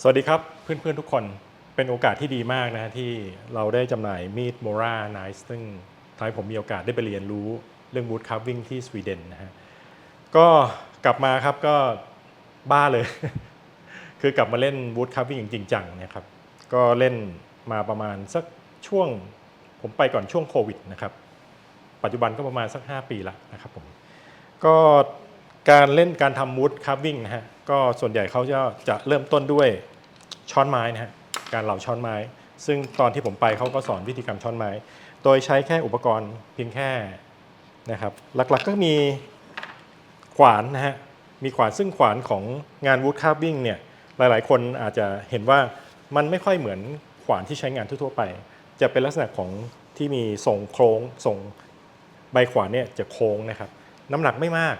สวัสดีครับเพื่อนๆทุกคนเป็นโอกาสที่ดีมากนะฮะที่เราได้จำหน่ายมีดโมราไนซ์ซึ่งทำให้ผมมีโอกาสได้ไปเรียนรู้เรื่องวูดคัพวิ่งที่สวีเดนนะฮะก็กลับมาครับก็บ้าเลย คือกลับมาเล่นวูดคัพวิ่งจริงจังนะครับก็เล่นมาประมาณสักช่วงผมไปก่อนช่วงโควิดนะครับ ปัจจุบันก็ประมาณสัก 5 ปีละนะครับผมก็ การเล่นการทำมูดคัพวิ่งนะฮะก็ส่วนใหญ่เขาจะจะเริ่มต้นด้วยช้อนไม้นะฮะการเหล่าช้อนไม้ ซึ่งตอนที่ผมไปเขาก็สอนวิธีการช้อนไม้ โดยใช้แค่อุปกรณ์เพียงแค่นะครับหลักๆก็มีขวานนะฮะมีขวานซึ่งขวานของงานวูดคัพวิ่งเนี่ยหลายๆ คนอาจจะเห็นว่ามันไม่ค่อยเหมือนขวานที่ใช้งานทั่วๆไป จะเป็นลักษณะของที่มีทรงโค้งทรงใบขวานเนี่ยจะโค้งนะครับ น้ำหนักไม่มาก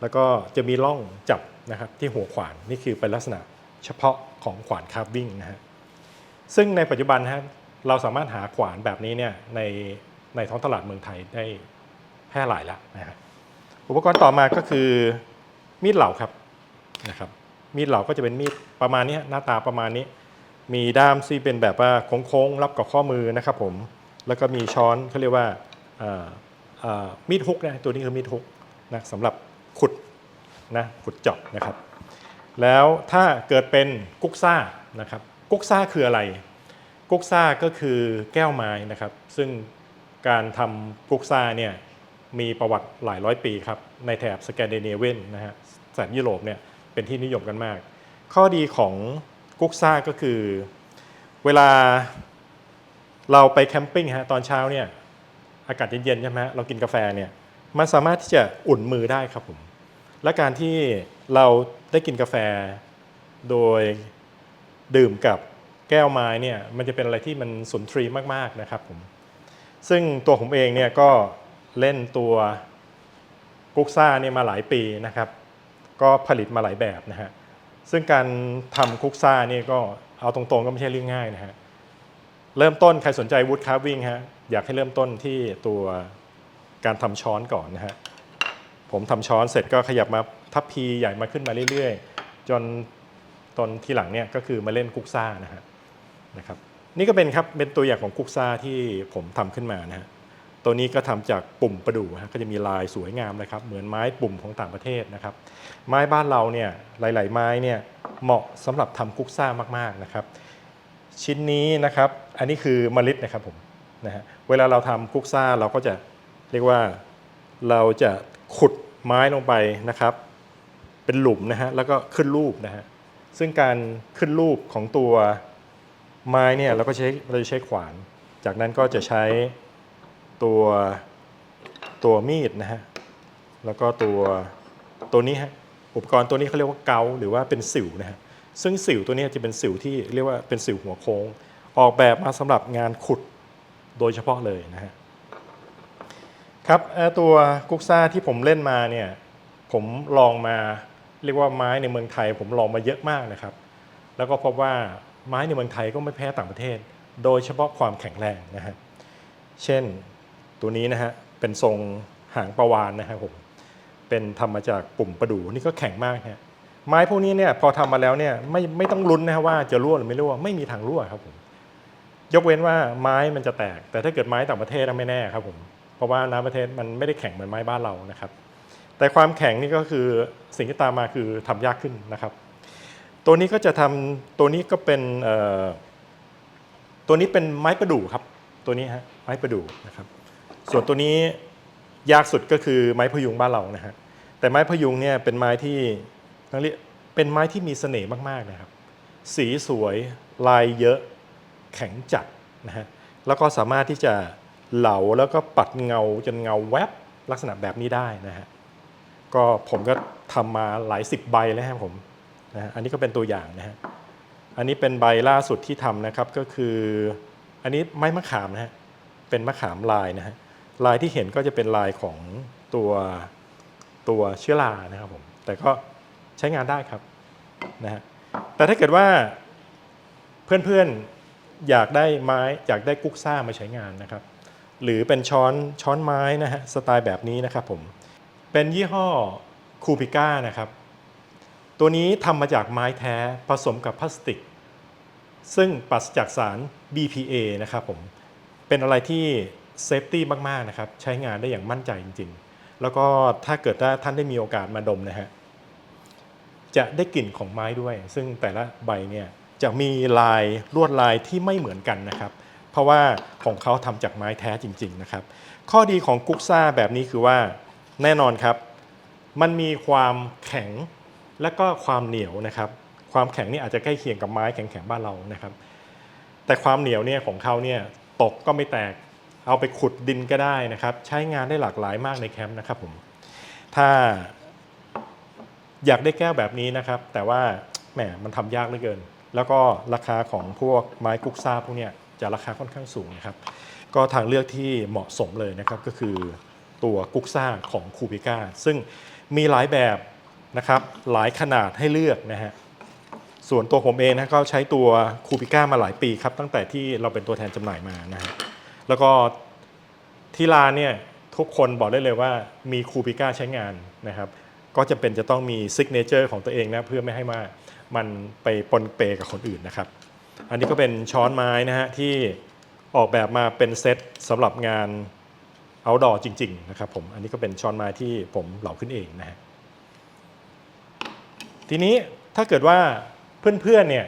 แล้วก็จะมีร่องจับนะครับที่หัวขวานนี่คือเป็นลักษณะเฉพาะของขวานคาร์ฟวิ่งนะฮะซึ่งในปัจจุบันฮะเราสามารถหาขวานแบบนี้เนี่ยในในท้องตลาดเมืองไทยได้แพร่หลายแล้วนะฮะอุปกรณ์ต่อมาก็คือมีดเหล่าครับนะครับ มีดเหล่าก็จะเป็นมีดประมาณนี้หน้าตาประมาณนี้ มีด้ามที่เป็นแบบว่าโค้งๆรับกับข้อมือนะครับผมแล้วก็มีช้อนเขาเรียกว่ามีดฮุกนะตัวนี้คือมีดฮุกนะสำหรับ นะขุดเจาะนะครับ แล้วถ้าเกิดเป็นกุ๊กซ่านะครับกุ๊กซ่าคืออะไร กุ๊กซ่าก็คือแก้วไม้นะครับ ซึ่งการทำกุ๊กซ่าเนี่ยมีประวัติหลายร้อยปีครับ ในแถบสแกนดิเนเวียนนะฮะแถบยุโรปเนี่ยเป็นที่นิยมกันมาก ข้อดีของกุ๊กซ่าก็คือ เวลาเราไปแคมปิ้งฮะตอนเช้าเนี่ยอากาศเย็นๆใช่ไหมฮะเรากินกาแฟเนี่ยมันสามารถที่จะอุ่นมือได้ครับผม และการที่เราได้กินกาแฟ โดยดื่มกับแก้วไม้เนี่ยมันจะเป็นอะไรที่มันสุนทรีมากๆนะครับผมซึ่งตัวผมเองเนี่ยก็เล่นตัวกุ๊กซ่าเนี่ยมาหลายปีนะครับ ก็ผลิตมาหลายแบบนะฮะซึ่งการทำคุกซ่านี่ก็เอาตรงๆก็ไม่ใช่เรื่องง่ายนะฮะ เริ่มต้นใครสนใจวูดคาร์วิ่งฮะอยากให้เริ่มต้นที่ตัวการทำช้อนก่อนนะฮะ ผมทำช้อนเสร็จก็ขยับมาทัพพีใหญ่มาขึ้นมาเรื่อยๆ จนตอนที่หลังเนี่ยก็คือมาเล่นกุ๊กซ่านะฮะนะครับนี่ก็เป็นครับเป็นตัวอย่างของกุ๊กซ่าที่ผมทำขึ้นมานะฮะตัวนี้ก็ทำจากปุ่มประดู่ฮะก็จะมีลายสวยงามเลยครับเหมือนไม้ปุ่มของต่างประเทศนะครับ ไม้บ้านเราเนี่ยหลาย ๆ ไม้เนี่ยเหมาะสำหรับทำกุ๊กซ่ามาก ๆ นะครับ ชิ้นนี้นะครับอันนี้คือมลิดนะครับผมนะฮะเวลาเราทำกุ๊กซ่าเราก็จะเรียกว่าเราจะขุด ไม้ลงไปนะครับ เป็นหลุมนะฮะแล้วก็ขึ้นรูปนะฮะซึ่งการขึ้นรูปของตัวไม้เนี่ยเราก็ใช้เราจะใช้ขวาน จากนั้นก็จะใช้ตัวตัวมีดนะฮะแล้วก็ตัวตัวนี้ฮะอุปกรณ์ตัวนี้เขาเรียกว่าเกาหรือว่าเป็นสิวนะฮะซึ่งสิวตัวนี้จะเป็นสิวที่เรียกว่าเป็นสิวหัวโค้ง ออกแบบมาสำหรับงานขุดโดยเฉพาะเลยนะฮะ ครับตัวกุ๊กซ่าที่ผมเล่นมาเนี่ยผมลองมาเรียกว่าไม้ในเมืองไทย ผมลองมาเยอะมากนะครับ แล้วก็พบว่าไม้ในเมืองไทยก็ไม่แพ้ต่างประเทศ โดยเฉพาะความแข็งแรงนะฮะเช่นตัวนี้นะฮะเป็นทรงหางประวานนะครับผมเป็นทำมาจากปุ่มประดู่นี่ก็แข็งมากฮะไม้พวกนี้เนี่ยพอทำมาแล้วเนี่ยไม่ไม่ต้องลุ้นนะฮะว่าจะรั่วหรือไม่รั่วไม่มีทางรั่วครับผมยกเว้นว่าไม้มันจะแตก แต่ถ้าเกิดไม้ต่างประเทศน่ะไม่แน่ครับผม เพราะว่าน้ำประเทศมันไม่ได้แข็งเหมือนไม้บ้านเรานะครับ แต่ความแข็งนี่ก็คือสิ่งที่ตามมาคือทำยากขึ้นนะครับ ตัวนี้ก็จะทำตัวนี้ก็เป็นตัวนี้เป็นไม้ประดู่ครับ ตัวนี้ฮะไม้ประดู่นะครับ ส่วนตัวนี้ยากสุดก็คือไม้พยุงบ้านเรานะฮะแต่ไม้พยุงเนี่ยเป็นไม้ที่ต้องเรียกเป็นไม้ที่มีเสน่ห์มากๆนะครับ สีสวยลายเยอะแข็งจัดนะฮะแล้วก็สามารถที่จะ เหลาแล้วก็ปัดเงาจนเงาแวบลักษณะแบบนี้ได้นะฮะก็ผมก็ทำมาหลายสิบใบแล้วครับผมนะฮะอันนี้ก็เป็นตัวอย่างนะฮะอันนี้เป็นใบล่าสุดที่ทำนะครับก็คือ อันนี้ไม้มะขามนะฮะเป็นมะขามลายนะฮะลายที่เห็นก็จะเป็นลายของตัวตัวเชื้อรานะครับผมแต่ก็ใช้งานได้ครับนะฮะแต่ถ้าเกิดว่าเพื่อนๆอยากได้ไม้อยากได้กุ๊กซ่ามาใช้งานนะครับ หรือเป็นช้อนช้อนไม้นะฮะสไตล์แบบนี้นะครับผมเป็นยี่ห้อคูปิก้านะครับ ตัวนี้ทำมาจากไม้แท้ผสมกับพลาสติก ซึ่งปราศจากสาร BPA นะครับผมเป็นอะไรที่เซฟตี้มาก ๆ นะครับ ใช้งานได้อย่างมั่นใจจริง ๆ แล้วก็ถ้าเกิดว่าท่านได้มีโอกาสมาดมนะฮะจะได้กลิ่นของไม้ด้วย ซึ่งแต่ละใบเนี่ยจะมีลายลวดลายที่ไม่เหมือนกันนะครับ เพราะว่าของเขาทำจากไม้แท้จริง ๆ นะครับ ข้อดีของกุ๊กซ่าแบบนี้คือว่าแน่นอนครับ มันมีความแข็งและก็ความเหนียวนะครับ ความแข็งนี่อาจจะใกล้เคียงกับไม้แข็งๆบ้านเรานะครับ แต่ความเหนียวเนี่ยของเขาเนี่ยตกก็ไม่แตก เอาไปขุดดินก็ได้นะครับ ใช้งานได้หลากหลายมากในแคมป์นะครับผมถ้าอยากได้แก้วแบบนี้นะครับ แต่ว่าแหมมันทำยากเหลือเกิน แล้วก็ราคาของพวกไม้กุ๊กซ่าพวกเนี้ย จะราคาค่อนข้างสูงนะครับ ก็ทางเลือกที่เหมาะสมเลยนะครับก็คือตัวกุ๊กซ่าของคูบิก้าซึ่งมีหลายแบบนะครับหลายขนาดให้เลือกนะฮะส่วนตัวผมเองนะก็ใช้ตัวคูบิก้ามาหลายปีครับ ตั้งแต่ที่เราเป็นตัวแทนจำหน่ายมานะฮะแล้วก็ที่ร้านเนี่ยทุกคนบอกได้เลยว่ามีคูบิก้าใช้งานนะครับ ก็จำเป็นจะต้องมีซิกเนเจอร์ของตัวเองนะเพื่อไม่ให้มามันไปปนเปกับคนอื่นนะครับ อันนี้ก็เป็นช้อนไม้นะฮะที่ออกแบบมาเป็นเซตสำหรับงาน outdoor จริง ๆ นะครับผมอันนี้ก็เป็นช้อนไม้ที่ผมเหลาขึ้นเองนะฮะทีนี้ถ้าเกิดว่าเพื่อนๆเนี่ย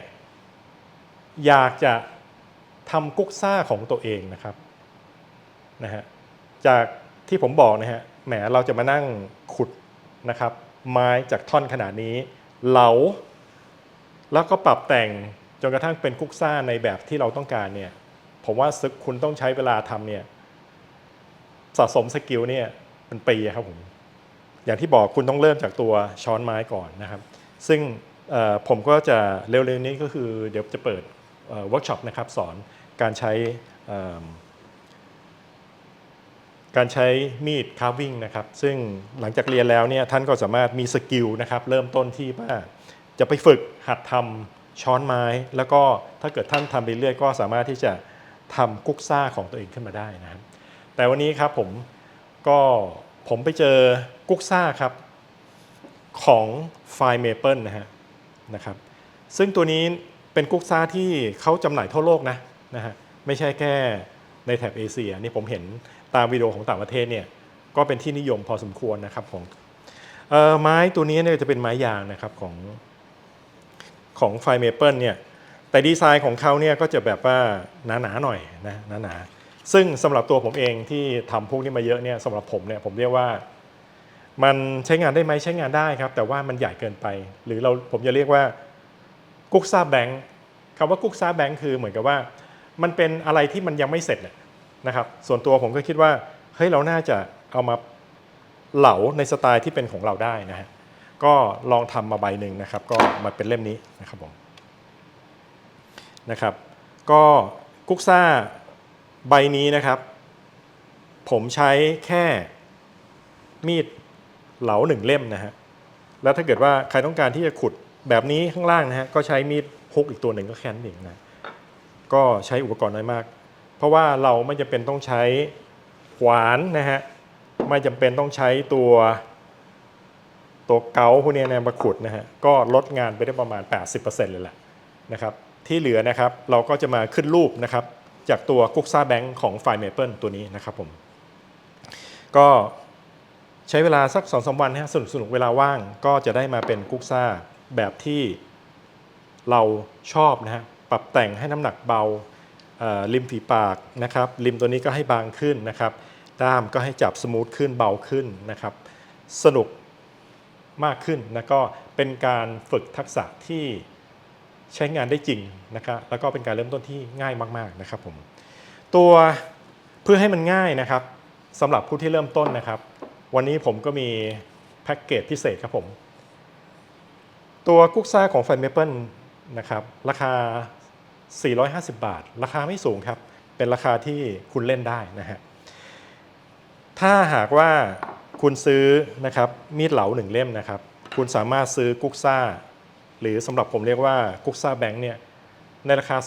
อยากจะทำกุ๊กซ่าของตัวเองนะครับนะฮะจากที่ผมบอกนะฮะแหมเราจะมานั่งขุดนะครับ ไม้จากท่อนขนาดนี้ เหลา แล้วก็ปรับแต่ง จนกระทั่งเป็นกุ๊กซ่าในแบบที่เราต้องการเนี่ยผมว่าซึกคุณต้องใช้เวลาทำเนี่ยสะสมสกิลเนี่ยเป็นปีอะครับผมอย่างที่บอกคุณต้องเริ่มจากตัวช้อนไม้ก่อนนะครับ ซึ่งผมก็จะเร็วๆนี้ก็คือเดี๋ยวจะเปิดเวิร์กช็อปนะครับสอนการใช้การใช้มีดคาวิ่งนะครับ ซึ่งหลังจากเรียนแล้วเนี่ยท่านก็สามารถมีสกิลนะครับ เริ่มต้นที่ว่าจะไปฝึกหัดทำ ช้อนไม้ แล้วก็ถ้าเกิดท่านทำไปเรื่อยก็สามารถที่จะทำกุ๊กซ่าของตัวเองขึ้นมาได้นะครับแต่วันนี้ครับผมก็ผมไปเจอกุ๊กซ่าครับของไฟเมเปิลนะฮะนะครับซึ่งตัวนี้เป็นกุ๊กซ่าที่เขาจำหน่ายทั่วโลกนะนะฮะไม่ใช่แค่ในแถบเอเชียนี่ผมเห็นตามวิดีโอของต่างประเทศเนี่ยก็เป็นที่นิยมพอสมควรนะครับของเอ่อไม้ตัวนี้เนี่ยจะเป็นไม้ยางนะครับของ ของไฟเมเปิลเนี่ยแต่ดีไซน์ของเขาเนี่ยก็จะแบบว่าหนาๆหน่อยนะหนาๆซึ่งสำหรับตัวผมเองที่ทำพวกนี้มาเยอะเนี่ยสำหรับผมเนี่ยผมเรียกว่ามันใช้งานได้ไหมใช้งานได้ครับ แต่ว่ามันใหญ่เกินไป หรือเราผมจะเรียกว่ากุ๊กซ่าแบงค์คำว่ากุ๊กซ่าแบงค์คือเหมือนกับว่า มันเป็นอะไรที่มันยังไม่เสร็จนะนะครับ ส่วนตัวผมก็คิดว่าเฮ้ยเราน่าจะเอามาเหลาในสไตล์ที่เป็นของเราได้นะฮะ ก็ลองทำมาใบหนึ่งนะครับ ก็มาเป็นเล่มนี้นะครับผมนะครับ ก็กุ๊กซ่าใบนี้นะครับ ผมใช้แค่มีดเหลาหนึ่งเล่มนะฮะแล้วถ้าเกิดว่าใครต้องการที่จะขุดแบบนี้ข้างล่างนะฮะก็ใช้มีดฮุกอีกตัวหนึ่งก็แค่นั้นเองนะก็ใช้อุปกรณ์น้อยมาก เพราะว่าเราไม่จำเป็นต้องใช้ขวานนะฮะไม่จำเป็นต้องใช้ตัว ตัวเกาพวกเนี้ยนมาขุดนะฮะก็ลดงานไปได้ประมาณ 80%เลยแหละนะครับที่เหลือนะครับเราก็จะมาขึ้นรูปนะครับจากตัวกุ๊กซ่าแบงค์ของไฟเมเปิลตัวนี้นะครับผม ก็ใช้เวลาสักสองสามวันนะฮะสนุกสนุกเวลาว่างก็จะได้มาเป็นกุ๊กซ่าแบบที่เราชอบนะฮะปรับแต่งให้น้ำหนักเบาอ่อริมฝีปากนะครับริมตัวนี้ก็ให้บางขึ้นนะครับ ด้ามก็ให้จับสมูทขึ้นเบาขึ้นนะครับ สนุก มากขึ้นนะก็เป็นการฝึกทักษะที่ใช้งานได้จริงนะครับแล้วก็เป็นการเริ่มต้นที่ง่ายมากๆนะครับผมตัวเพื่อให้มันง่ายนะครับสำหรับผู้ที่เริ่มต้นนะครับ วันนี้ผมก็มีแพ็กเกจพิเศษครับผม ตัวกุ๊กซ่าของไฟเมเปิลนะครับราคา 450 บาท ราคาไม่สูงครับ เป็นราคาที่คุณเล่นได้นะฮะถ้าหากว่า คุณซื้อนะครับมีดเหลาหนึ่งเล่มนะครับ คุณสามารถซื้อกุ๊กซ่า หรือสำหรับผมเรียกว่ากุ๊กซ่าแบงค์เนี่ยในราคา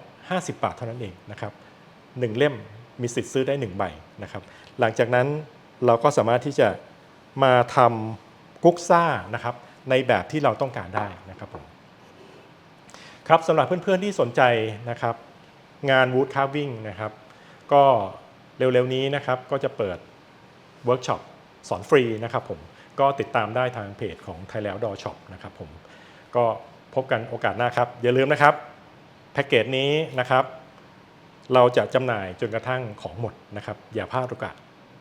250 บาทเท่านั้นเองนะครับหนึ่งเล่มมีสิทธิ์ซื้อได้หนึ่งใบนะครับ หลังจากนั้นเราก็สามารถที่จะมาทำกุ๊กซ่านะครับในแบบที่เราต้องการได้นะครับผมครับสำหรับเพื่อนๆที่สนใจนะครับ งาน Wood Carving นะครับ ก็เร็วๆนี้นะครับก็จะเปิดเวิร์กช็อป สอนฟรีนะครับผมก็ติดตามได้ทางเพจของ Thailand Door Shop นะครับผมก็พบกันโอกาสหน้าครับ อย่าลืมนะครับแพ็กเกจนี้นะครับ เราจะจำหน่ายจนกระทั่งของหมดนะครับ อย่าพลาดโอกาส